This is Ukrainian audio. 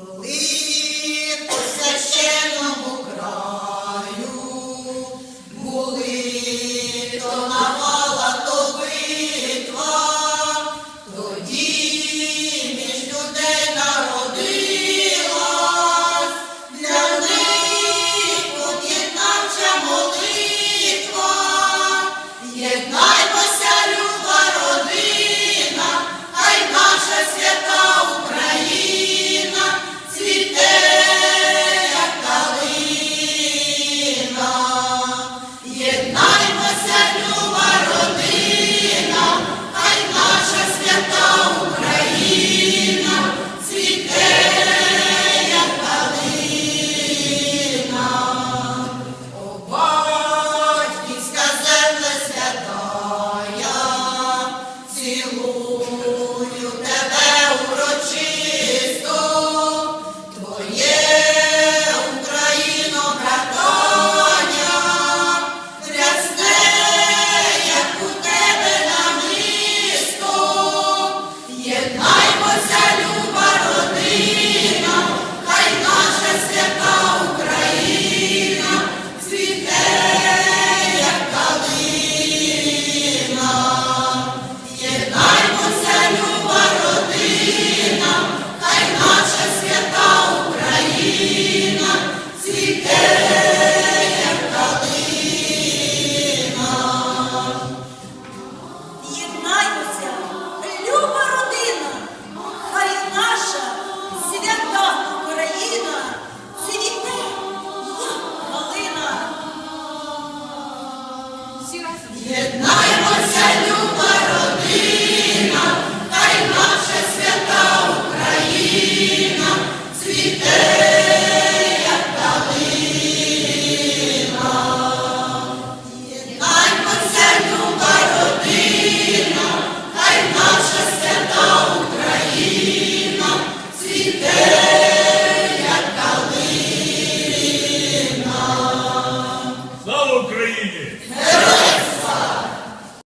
Lixo. Єднаймося, люба родина, та наша свята Україна, цвіте, як калина. Єднаймося, люба родина, та наша свята Україна, цвіте, як калина. Слава Україні!